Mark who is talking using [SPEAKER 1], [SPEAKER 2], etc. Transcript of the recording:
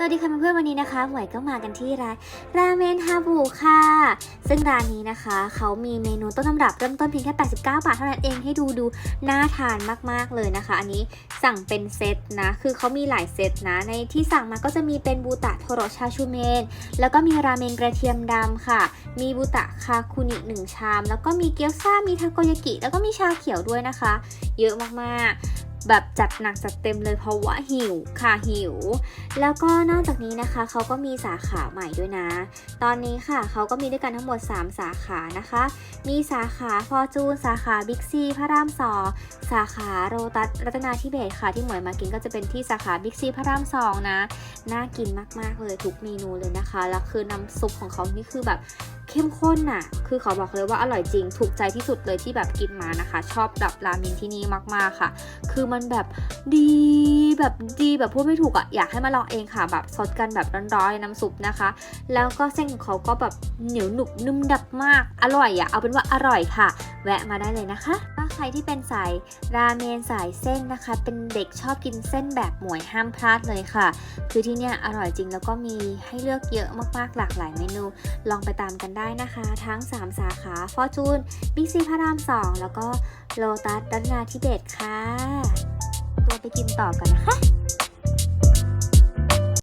[SPEAKER 1] สวัสดีค่ะเพื่อนๆวันนี้นะคะหมวยก็มากันที่ร้านราเมนฮาบูค่ะ ซึ่งร้านนี้นะคะ เขามีเมนูต้นตำรับเริ่มต้นเพียงแค่ 89 บาทเท่านั้นเองให้ดูดูน่าทานมากๆเลยนะคะ อันนี้สั่งเป็นเซตนะ คือเขามีหลายเซตนะ ในที่สั่งมาก็จะมีเป็นบูตะโทโรชาชูเมน แล้วก็มีราเมนกระเทียมดำค่ะ มีบูตะคาคุนิหนึ่งชาม แล้วก็มีเกี๊ยวซ่ามีทาโกยากิแล้วก็มีชาเขียวด้วยนะคะ เยอะมากๆ แบบจัดหนักจัดเต็มเลยเพราะว่าหิวค่ะหิว แล้วก็นอกจากนี้นะคะเขาก็มีสาขาใหม่ด้วยนะ ตอนนี้ค่ะเขาก็มีด้วยกันทั้งหมด 3 สาขานะคะ มีสาขาฟอร์จูนสาขาบิ๊กซีพระรามสองสาขาโรตัสรัตนาธิเบศค่ะที่หมวยมากินก็จะเป็นที่สาขาบิ๊กซีพระรามสองนะ น่ากินมากๆเลยทุกเมนูเลยนะคะ แล้วคือน้ำซุปของเขานี่คือแบบ เข้มข้นน่ะ คือเขาบอกเลยว่าอร่อยจริง ถูกใจที่สุดเลยที่แบบกินมานะคะ ชอบแบบราเมนที่นี่มากๆค่ะ คือมันแบบดีแบบดีแบบพูดไม่ถูกอะอยากให้มาลองเองค่ะ แบบสดกันแบบร้อนๆน้ำซุปนะคะ แล้วก็เส้นของเขาก็แบบเหนียวหนุบนุ่มดับมาก อร่อยอะเอาเป็นว่าอร่อยค่ะ แวะมาได้เลยนะคะ ใครที่เป็นสายราเมนสายเส้นนะคะ เป็นเด็กชอบกินเส้นแบบหมวยห้ามพลาดเลยค่ะ คือที่เนี่ยอร่อยจริงแล้วก็มีให้เลือกเยอะมากๆหลากหลายเมนู ลองไปตามกันได้นะคะ ทั้ง 3 สาขาฟอร์จูนบิ๊กซีพระราม 2 แล้วก็โลตัสรัตนาทิเบตค่ะ ตัวไปกินต่อกันนะคะ